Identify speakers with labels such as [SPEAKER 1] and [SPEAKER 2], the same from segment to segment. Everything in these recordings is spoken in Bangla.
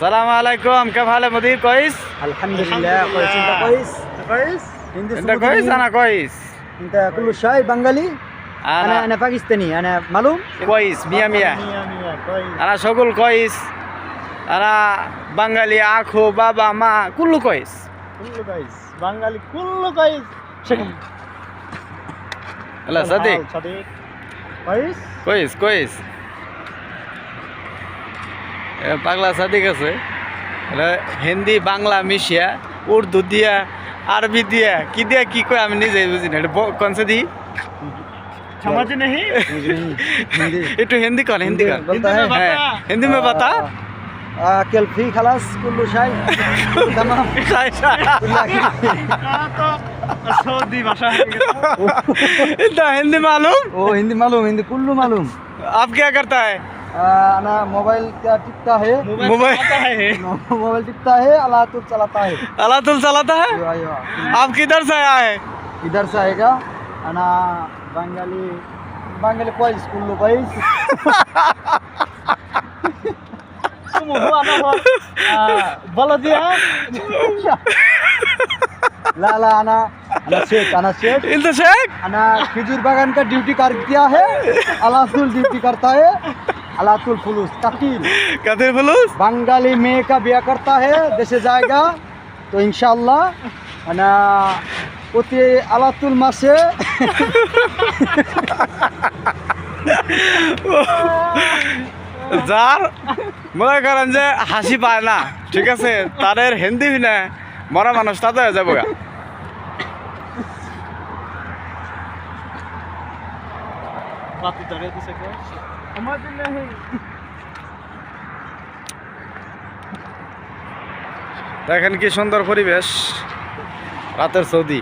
[SPEAKER 1] সালাম
[SPEAKER 2] আলাইকুম কে ভালো? মুদির কইস?
[SPEAKER 1] আলহামদুলিল্লাহ
[SPEAKER 2] কইস
[SPEAKER 1] ইনতা কইস? কইস? ইনতা
[SPEAKER 2] কইস আনা কইস? ইনতা কুলু
[SPEAKER 1] শাই
[SPEAKER 2] বাঙালি। আনা পাকিস্তানি আনা
[SPEAKER 1] মালুম। কইস মিয়া
[SPEAKER 2] মিয়া।
[SPEAKER 1] আনা সকল কইস। আনা বাঙালি আখো বাবা মা কুল্লু কইস।
[SPEAKER 2] কুল্লু কইস বাঙালি কুল্লু কইস।
[SPEAKER 1] হ্যালো সাদিক।
[SPEAKER 2] সাদিক।
[SPEAKER 1] কইস? কইস কইস। পাগলা সাদিক আছে। হিন্দি বাংলা মিশিয়া উর্দু দিয়া আরবি দিয়া কি দিয়া কি কয় আমি নিজে বুঝি না। এটা দি একটু হিন্দি কন হিন্দি
[SPEAKER 2] কন।
[SPEAKER 1] হ্যাঁ হিন্দি মে বাতা।
[SPEAKER 2] কেল ফি খালাস কুল্লু শাই। তামাম।
[SPEAKER 3] শাই সৌদি ভাষা
[SPEAKER 1] হিন্দি मालूम
[SPEAKER 2] ओ हिंदी मालूम हिंदी कुल्लू मालूम
[SPEAKER 1] आप क्या करता है
[SPEAKER 2] ना मोबाइल क्या टिकता है
[SPEAKER 1] मोबाइल
[SPEAKER 2] मोबाइल टिकता है अलातुल चलाता है
[SPEAKER 1] अलातुल चलाता है आप किधर से आया है
[SPEAKER 2] किधर से आएगा? ना बंगाली बंगाली कोई स्कूल लो
[SPEAKER 3] भाई. बोलो जी
[SPEAKER 2] ला ला आना आना शेख आना शेख.
[SPEAKER 1] इन शेख?
[SPEAKER 2] आना खिजूर बागान का ड्यूटी कर दिया है अलासुल ड्यूटी करता है. আলাতুল ফুলুস কাতিল।
[SPEAKER 1] কাতিল ফুলুস?
[SPEAKER 2] বাঙালি মেয়ে কা বিয়া করতা হে দেশে জায়গা তো ইনশাআল্লাহ মানে প্রতি আলাতুল মাসে
[SPEAKER 1] যার মনে করেন যে হাসি পায় না ঠিক আছে তাদের হিন্দি না মরা মানুষ তাদের হয়ে যাব গা দেখেন কি সুন্দর পরিবেশ। রাতের সৌদি।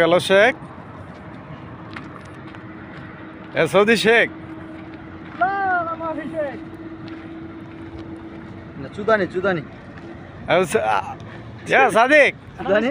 [SPEAKER 1] গেল শেখ। এ সৌদি শেখ।
[SPEAKER 2] চুদানি চুদানি।
[SPEAKER 1] সাদিক।
[SPEAKER 2] চুদানি?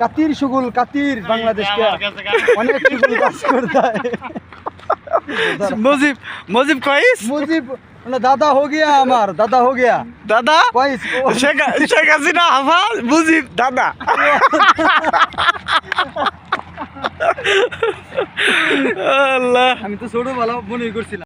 [SPEAKER 2] কাতির সুগুল কাতির বাংলাদেশকে অনেক সুগুল কাজ করে
[SPEAKER 1] দেয়। মুজিব মুজিব
[SPEAKER 2] কইস মুজিব দাদা হো গিয়া আমার দাদা হো গিয়া।
[SPEAKER 1] দাদা?
[SPEAKER 2] কইস
[SPEAKER 1] শেখ হাসিনা হাফা মুজিব দাদা। আল্লাহ।
[SPEAKER 2] আমি তো ছোট ভালো মনে করছিলাম।